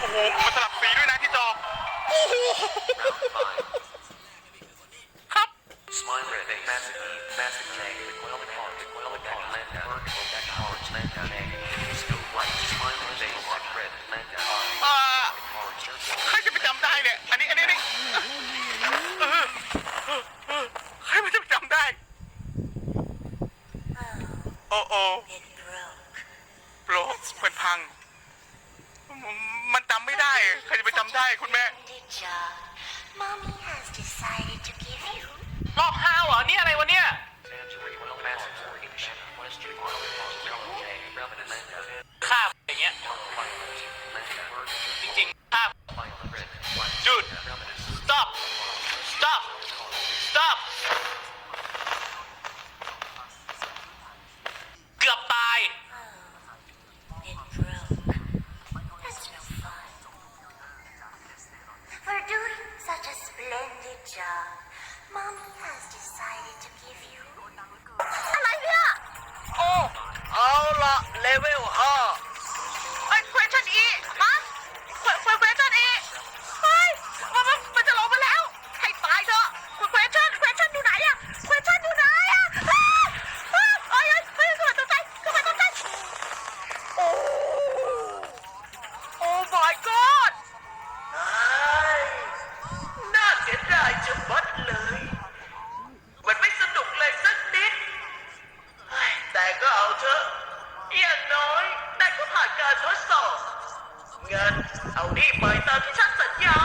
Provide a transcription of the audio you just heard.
โอ้โหมันสลับสีด้วยนะที่จอ โอ้โห ครับ Smile Red, Massive E, Massive J, Liquid Con, Liquid Con, Lambda, Vertical, Deck Orange, Lambda J, Scoop White, Smile Red, Black Red, Lambda R, อ่า Orange, Circle, ใครจะไปจำได้เนี่ย อันนี้ อันนี้อันนี่เออเออใครมันจะไปจำได้โอ้โอ้ It broke. โปรมันพัง มันจำไม่ได้ ใครจะไปจำได้คุณแม่ Splendid job. Mommy has decided to give you รอบห้าวเหรอนี่อะไรวะเนี่ย Tangerine, Massive Orange, Western, Circle J, Relevant, Lambda, ข้ามอย่างเงี้ย Violet, Lambda, Vertical, จริงๆข้าม Violet Red, White, Dude. Relevant, stop stop stop เกือบตาย It splendid job, Mommy has decided to give you อะไรเนี่ย โอ้ เอาละเลเวลห้า เบิดเลย มันไม่สนุกเลยสักนิดแต่ก็เอาเถอะอย่างน้อยแต่ก็ผ่านการทดสอบงั้นเอานี่ไปตามที่ฉันสัญญา